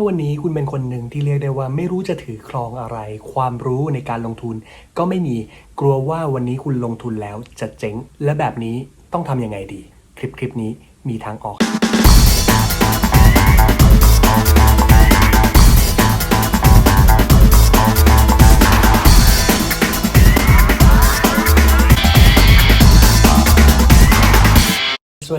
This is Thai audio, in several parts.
าวันนี้คุณเป็นคนหนึ่งที่เรียกได้ว่าไม่รู้จะถือครองอะไร ความรู้ในการลงทุน ก็ไม่มีกลัวว่าวันนี้คุณลงทุนแล้วจะเจ๊ง และแบบนี้ต้องทำยังไงดี คลิปคลิปนี้มีทางออก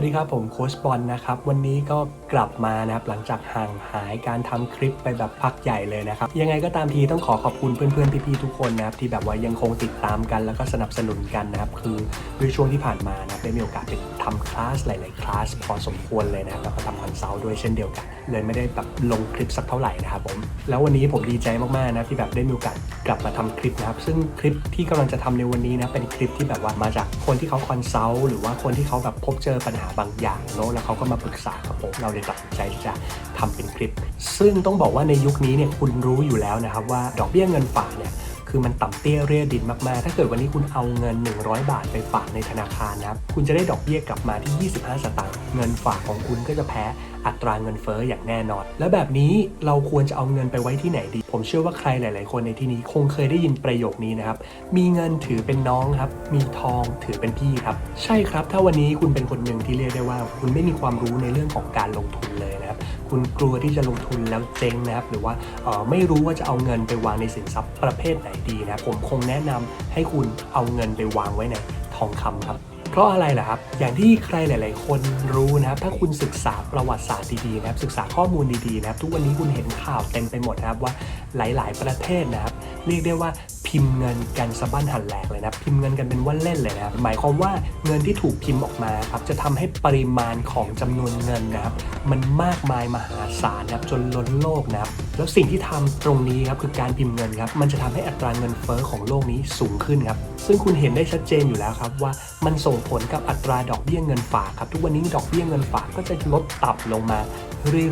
วัสดีครับผมโค้ชบอลนะครับวันนี้ก็กลับมานะครับหลังจากห่างหายการทำคลิปไปแบบพักใหญ่เลยนะครับยังไงก็ตามทีต้องขอขอบคุณเพื่อนๆพี่ๆทุกคนนะครับที่แบบว่ายังคงติดตามกันแล้วก็สนับสนุนกันนะครับคือด้วยช่วงที่ผ่านมานะครับได้มีโอกาสไปทำคลาสหลายๆคลาสพอสมควรเลยนะครับแล้วก็ทำคอนซัลท์ด้วยเช่นเดียวกัน เลยไม่ได้แบบลงคลิปสักเท่าไหร่นะครับผมแล้ววันนี้ผมดีใจมากๆนะที่แบบได้มีโอกาสกลับมาทำคลิปนะครับซึ่งคลิปที่กำลังจะทำในวันนี้นะเป็นคลิปที่แบบว่ามาจากคนที่เขาคอนซัลท์หรือว่าคนที่เขาแบบพบเจอปัญหาบางอย่างเนาะแล้วเขาก็มาปรึกษากับผมเราเลยตัดสินใจที่จะทำเป็นคลิป ซึ่งต้องบอกว่าในยุคนี้เนี่ยคุณรู้อยู่แล้วนะครับว่าดอกเบี้ยเงินฝากเนี่ย คือมันต่ำเตี้ยเรียดินมากๆ ถ้าเกิดวันนี้คุณเอาเงิน 100 บาทไปฝากในธนาคารนะครับ คุณจะได้ดอกเบี้ยกลับมาที่ 25 สตางค์ เงินฝากของคุณก็จะแพ้อัตราเงินเฟ้ออย่างแน่นอน แล้วแบบนี้เราควรจะเอาเงินไปไว้ที่ไหนดี ผมเชื่อว่าใครหลาย ๆ คนในที่นี้คงเคยได้ยินประโยคนี้นะครับ มีเงินถือเป็นน้องครับ มีทองถือเป็นพี่ครับ ใช่ครับ ถ้าวันนี้คุณเป็นคนหนึ่งที่เรียกได้ว่า คุณไม่มีความรู้ในเรื่องของการลงทุนเลยนะครับ คุณกลัวที่จะลงทุนแล้วเจ๊งนะครับ หรือว่าออไม่รู้ว่าจะเอาเงินไปวางในสินทรัพย์ประเภทไหนดีนะผมคงแนะนำให้คุณเอาเงินไปวางไว้ในทองคำครับ เพราะอะไรล่ะครับ อย่างที่ใครหลาย ๆ คนรู้นะครับ ถ้าคุณศึกษาประวัติศาสตร์ดีๆนะครับ ศึกษาข้อมูลดีๆนะครับ ทุกวันนี้คุณเห็นข่าวเต็มไปหมดนะครับว่าหลาย ๆ ประเทศนะครับ เรียกได้ว่าพิมพ์เงินกันสะบั้นหันแหลกเลยนะพิมพ์เงินกันเป็นว่าเล่นเลยนะหมายความว่าเงินที่ถูกพิมพ์ออกมาครับจะทำให้ปริมาณของจำนวนเงินนะครับ มันมากมายมหาศาลนะครับจนล้นโลกนะครับแล้วสิ่งที่ทำตรงนี้ครับคือการพิมพ์เงินครับมันจะทำให้อัตราเงินเฟ้อของโลกนี้สูงขึ้นครับซึ่งคุณเห็นได้ชัดเจนอยู่แล้วครับว่ามันส่งผลกับอัตราดอกเบี้ยเงินฝากครับทุกวันนี้ดอกเบี้ยเงินฝากก็จะลดต่ำลงมา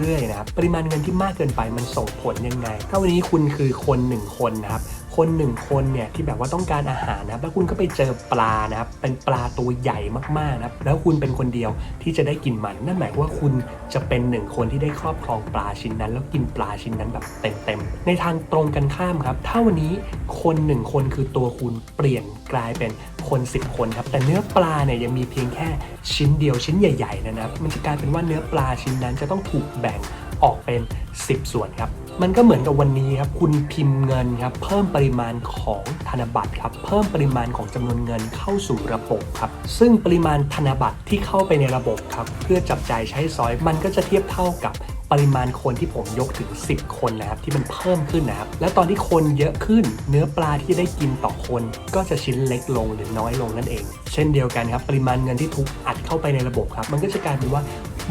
เรื่อยๆนะครับปริมาณเงินที่มากเกินไปมันส่งผลยังไงถ้าวันนี้คุณคือคนหนึ่งคนนะครับ คนหนึ่งคนเนี่ยที่แบบว่าต้องการอาหารนะครับแล้วคุณก็ไปเจอปลานะครับเป็นปลาตัวใหญ่มากๆนะครับแล้วคุณเป็นคนเดียวที่จะได้กินมัน นั่นหมายว่าคุณจะเป็นหนึ่งคนที่ได้ครอบครองปลาชิ้นนั้น แล้วกินปลาชิ้นนั้นแบบเต็มๆในทางตรงกันข้ามครับถ้าวันนี้คนหนึ่งคนคือตัวคุณเปลี่ยนกลายเป็นคน 10 คนครับแต่เนื้อปลาเนี่ยยังมีเพียงแค่ชิ้นเดียวชิ้นใหญ่ ๆ นะครับ มันจะกลายเป็นว่าเนื้อปลาชิ้นนั้นจะต้องถูกแบ่งออกเป็น 10 ส่วนครับ มันก็เหมือนกับวันนี้ครับ คุณพิมพ์เงินครับ เพิ่มปริมาณของธนบัตรครับ เพิ่มปริมาณของจำนวนเงินเข้าสู่ระบบครับ ซึ่งปริมาณธนบัตรที่เข้าไปในระบบครับ เพื่อจับจ่ายใช้สอย มันก็จะเทียบเท่ากับปริมาณคนที่ผมยกถึง 10 คนนะครับที่มันเพิ่มขึ้นนะครับ และตอนที่คนเยอะขึ้น เนื้อปลาที่ได้กินต่อคน ก็จะชิ้นเล็กลงหรือน้อยลงนั่นเอง เช่นเดียวกันครับ ปริมาณเงินที่ถูกอัดเข้าไปในระบบครับ มันก็จะกลายเป็นว่า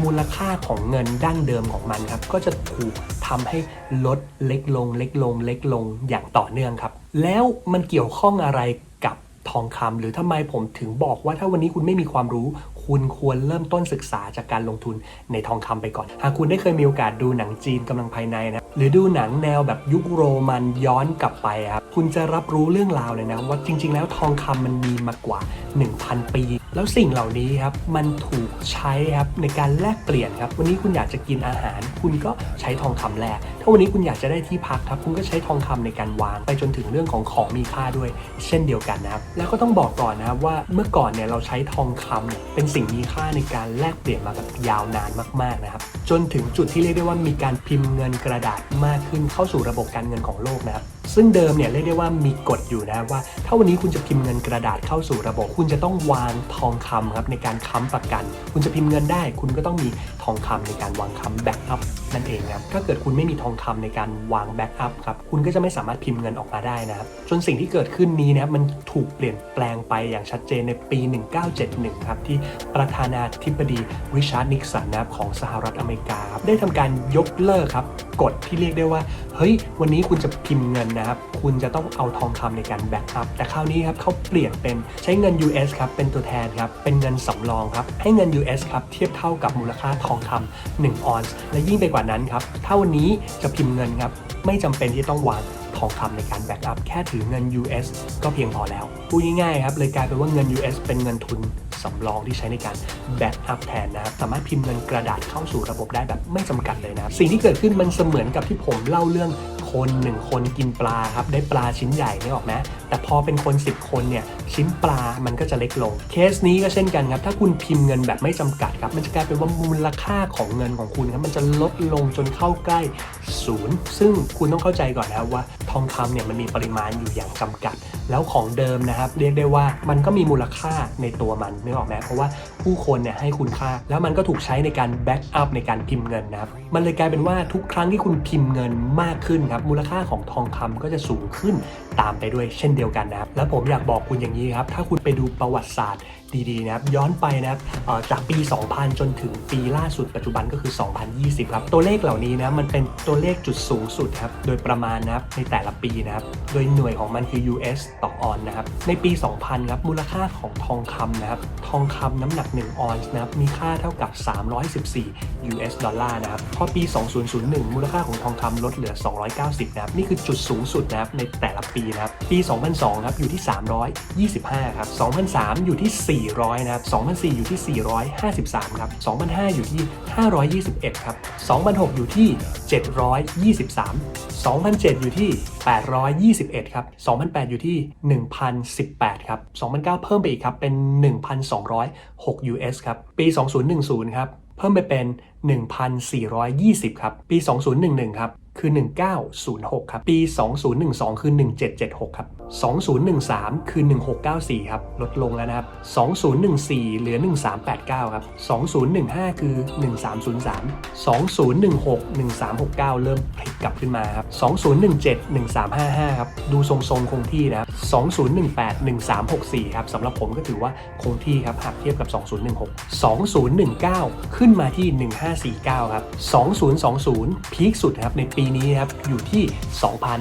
มูลค่าของเงินดั้งเดิมของมันครับ ก็จะถูกทำให้ลดเล็กลง เล็กลง เล็กลงอย่างต่อเนื่องครับ แล้วมันเกี่ยวข้องอะไรกับทองคำหรือทำไมผมถึงบอกว่าถ้าวันนี้คุณไม่มีความรู้ คุณควรเริ่มต้นศึกษาจากการลงทุนในทองคำไปก่อน หากคุณได้เคยมีโอกาสดูหนังจีนกำลังภายในนะหรือดูหนังแนวแบบยุคโรมันย้อนกลับไปครับคุณจะรับรู้เรื่องราวเลยนะว่าจริง ๆ แล้วทองคำมันมีมากว่า 1,000 ปี แล้วสิ่งเหล่านี้ครับมันถูกใช้ครับในการแลกเปลี่ยนครับวันนี้คุณอยากจะกินอาหาร คุณก็ใช้ทองคำแลกถ้าวันนี้คุณอยากจะได้ที่พักครับคุณก็ใช้ทองคำในการวางไปจนถึงเรื่องของของมีค่าด้วย เช่นเดียวกันนะครับแล้วก็ต้องบอกก่อนนะครับว่าเมื่อก่อนเนี่ยเราใช้ทองคำเนี่ยเป็นสิ่งิ่งมีค่าในการแลกเปลี่ยนมาแบบยาวนานมากๆนะครับ จนถึงจุดที่เรียกได้ว่ามีการพิมพ์เงินกระดาษมากขึ้นเข้าสู่ระบบการเงินของโลกนะครับซึ่งเดิมเนี่ยเรียกได้ว่ามีกฎอยู่นะว่า ถ้าวันนี้คุณจะพิมพ์เงินกระดาษเข้าสู่ระบบ คุณจะต้องวางทองคำครับในการค้ำประกัน คุณจะพิมพ์เงินได้ คุณก็ต้องมีทองคำในการวางค้ำแบ็กอัพนั่นเองครับถ้าเกิดคุณไม่มีทองคำในการวางแบ็กอัพครับคุณก็จะไม่สามารถพิมพ์เงินออกมาได้นะครับจนสิ่งที่เกิดขึ้นนี้นะมันถูกเปลี่ยนแปลงไปอย่างชัดเจนในปี 1971 ครับที่ประธานาธิบดีริชาร์ดนิกสันนับของสหรัฐอเมริกา ได้ทำการยกเลิกครับกฎที่เรียกได้ว่า เฮ้ย วันนี้คุณจะพิมพ์เงินนะครับ คุณจะต้องเอาทองคำในการแบ็กอัพ แต่คราวนี้ครับเขาเปลี่ยนเป็นใช้เงิน US ครับ เป็นตัวแทนครับ เป็นเงินสำรองครับ ให้เงิน US ครับ เทียบเท่ากับมูลค่าทองคำ1ออนซ์ และยิ่งไปกว่านั้นครับ ถ้าวันนี้จะพิมพ์เงินครับ ไม่จำเป็นที่ต้องวาง ทองคำในการแบ็กอัพแค่ถือเงิน US ก็เพียงพอแล้ว พูดง่ายๆครับเลยกลายเป็นว่าเงิน US เป็นเงินทุนสำรองที่ใช้ในการแบ็กอัพแทนนะครับ สามารถพิมพ์เงินกระดาษเข้าสู่ระบบได้แบบไม่จำกัดเลยนะสิ่งที่เกิดขึ้นมันเสมือนกับที่ผมเล่าเรื่องคนหนึ่งคนกินปลาครับได้ปลาชิ้นใหญ่นี่ออกไหม แต่พอเป็นคน 10 คนเนี่ยชิ้นปลามันก็จะเล็กลง เคสนี้ก็เช่นกันครับ ถ้าคุณพิมพ์เงินแบบไม่จำกัดครับ มันจะกลายเป็นว่ามูลค่าของเงินของคุณครับมันจะลดลงจนเข้าใกล้ศูนย์ซึ่งคุณต้องเข้าใจก่อนนะครับว่าทองคำเนี่ยมันมีปริมาณอยู่อย่างจำกัด แล้วของเดิมนะครับ เรียกได้ว่ามันก็มีมูลค่าในตัวมันนึกออกไหมเพราะว่าผู้คนเนี่ยให้คุณค่า แล้วมันก็ถูกใช้ในการแบ็กอัพในการพิมพ์เงินนะครับมันเลยกลายเป็นว่าทุกครั้งที่คุณพิมพ์เงินมากขึ้นครับมูลค่าของทองคำก็จะสูงขึ้นตามไปด้วยเช่นเดียวกันนะครับ แล้วผมอยากบอกคุณอย่างนี้ครับ ถ้าคุณไปดูประวัติศาสตร์ ดีๆนะครับย้อนไปนะครับจากปี 2000 จนถึงปีล่าสุดปัจจุบันก็คือ 2020 ครับ ตัวเลขเหล่านี้นะมันเป็นตัวเลขจุดสูงสุดครับโดยประมาณนะครับในแต่ละปีนะครับโดยหน่วยของมันคือ US ต่อออนนะครับในปี 2000 ครับมูลค่าของทองคำนะครับทองคำน้ำหนัก 1 ออนซ์นะครับมีค่าเท่ากับ 314 US ดอลลาร์นะครับพอปี 2001 มูลค่าของทองคำลดเหลือ 290 นะครับนี่คือจุดสูงสุดนะครับในแต่ละปีนะครับปี 2002 ครับอยู่ที่ 325 ครับ 2003 อยู่ที่400 นะครับ 2004 อยู่ที่ 453 ครับ 2005 อยู่ที่ 521 ครับ 2006 อยู่ที่ 723 2007 อยู่ที่ 821 ครับ 2008 อยู่ที่ 1,018 ครับ 2009 เพิ่มไปอีกครับ เป็น 1,206 US ครับ ปี 2010 ครับ เพิ่มไปเป็น 1,420 ครับ ปี 2011 ครับ คือ 1906 ครับ ปี 2012 คือ 1776 ครับ 2013 คือ 1694 ครับ ลดลงแล้วนะครับ 2014 เหลือ 1389 ครับ 2015 คือ 1303 2016 1369 เริ่มพลิกกลับขึ้นมาครับ 2017 1355 ครับ ดูทรงๆคงที่นะครับ 2018 1364 ครับสำหรับผมก็ถือว่าคงที่ครับหากเทียบกับ 2016 2019 ขึ้นมาที่ 1549 ครับ 2020 พีคสุดครับในปีนี้ครับอยู่ที่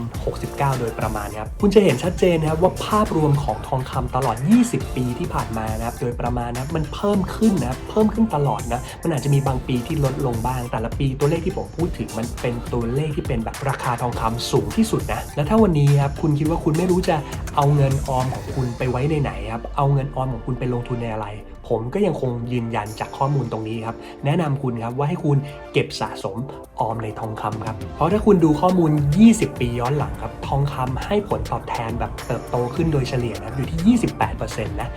2069 โดยประมาณครับคุณจะเห็นชัดเจนนะครับว่าภาพรวมของทองคำตลอด 20 ปีที่ผ่านมานะครับโดยประมาณนะมันเพิ่มขึ้นนะเพิ่มขึ้นตลอดนะมันอาจจะมีบางปีที่ลดลงบ้าง แต่ละปีตัวเลขที่ผมพูดถึงมันเป็นตัวเลขที่เป็นแบบราคาทองคำสูงที่สุดนะแล้วถ้าวันนี้ครับคุณคิดว่าคุณไม่รู้จะเอาเงินออมของคุณไปไว้ในไหนครับเอาเงินออมของคุณไปลงทุนในอะไร ผมก็ยังคงยืนยันจากข้อมูลตรงนี้ครับ แนะนำคุณครับว่าให้คุณเก็บสะสมออมในทองคำครับ เพราะถ้าคุณดูข้อมูล 20 ปีย้อนหลังครับ ทองคำให้ผลตอบแทนแบบเติบโตขึ้นโดยเฉลี่ยนะครับอยู่ที่ 28%นะ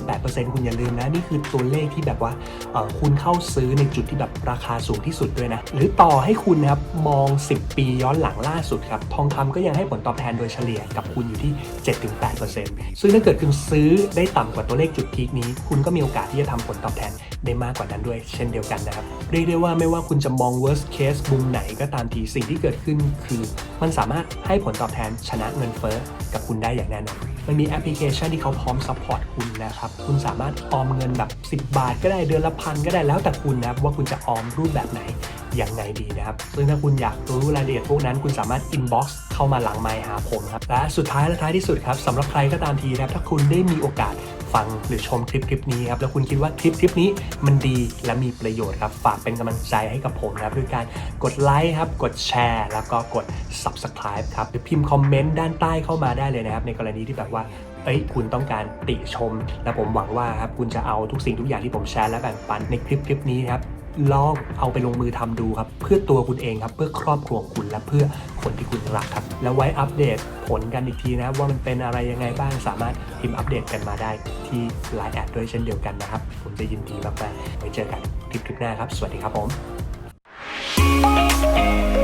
28%คุณอย่าลืมนะ นี่คือตัวเลขที่แบบว่าคุณเข้าซื้อในจุดที่แบบราคาสูงที่สุดด้วยนะ หรือต่อให้คุณนะครับมอง 10 ปีย้อนหลังล่าสุดครับ ทองคำก็ยังให้ผลตอบแทนโดยเฉลี่ยกับคุณอยู่ที่ 7-8%ซึ่งถ้าเกิดคุณซื้อได้ต่ำกว่าตัวเลขจุดพีคนี้ คุณก็มีโอกาสที่จะทำผลตอบแทนได้มากกว่านั้นด้วยเช่นเดียวกันนะครับ เรียกได้ว่าไม่ว่าคุณจะมอง worst case มุมไหนก็ตามทีสิ่งที่เกิดขึ้นคือ มันสามารถให้ผลตอบแทนชนะเงินเฟ้อกับคุณได้อย่างแน่นอนมันมีแอปพลิเคชันที่เขาพร้อมซัพพอร์ตคุณนะครับ คุณสามารถออมเงินแบบ 10 บาท ก็ได้เดือนละพันก็ได้แล้วแต่คุณนะครับว่าคุณจะออมรูปแบบไหนยังไงดีนะครับ ซึ่งถ้าคุณอยากรู้รายละเอียดพวกนั้น คุณสามารถ inbox เข้ามาหลังไมค์หาผมครับ และสุดท้ายและท้ายที่สุดครับสำหรับใครก็ตามทีนะครับ ถ้าคุณได้มีโอกาส ฟังหรือชมคลิปคลิปนี้ครับแล้วคุณคิดว่าคลิปคลิปนี้มันดีและมีประโยชน์ครับฝากเป็นกำลังใจให้กับผมครับด้วยการกดไลค์ครับกดแชร์ แล้วก็กด subscribe ครับหรือพิมพ์คอมเมนต์ด้านใต้เข้ามาได้เลยนะครับ ในกรณีที่แบบว่าเอ้ยคุณต้องการติชม และผมหวังว่าครับคุณจะเอาทุกสิ่งทุกอย่างที่ผมแชร์และแบ่งปันในคลิปคลิปนี้ครับ ลองเอาไปลงมือทำดูครับ เพื่อตัวคุณเองครับ เพื่อครอบครัวของคุณและเพื่อคนที่คุณรักครับ แล้วไว้อัปเดตผลกันอีกทีนะครับว่ามันเป็นอะไรยังไงบ้างสามารถพิมพ์อัปเดตกันมาได้ที่ไลน์แอดด้วยเช่นเดียวกันนะครับ ผมจะยินดีมากๆไว้เจอกันคลิปคลิปหน้าครับ สวัสดีครับผม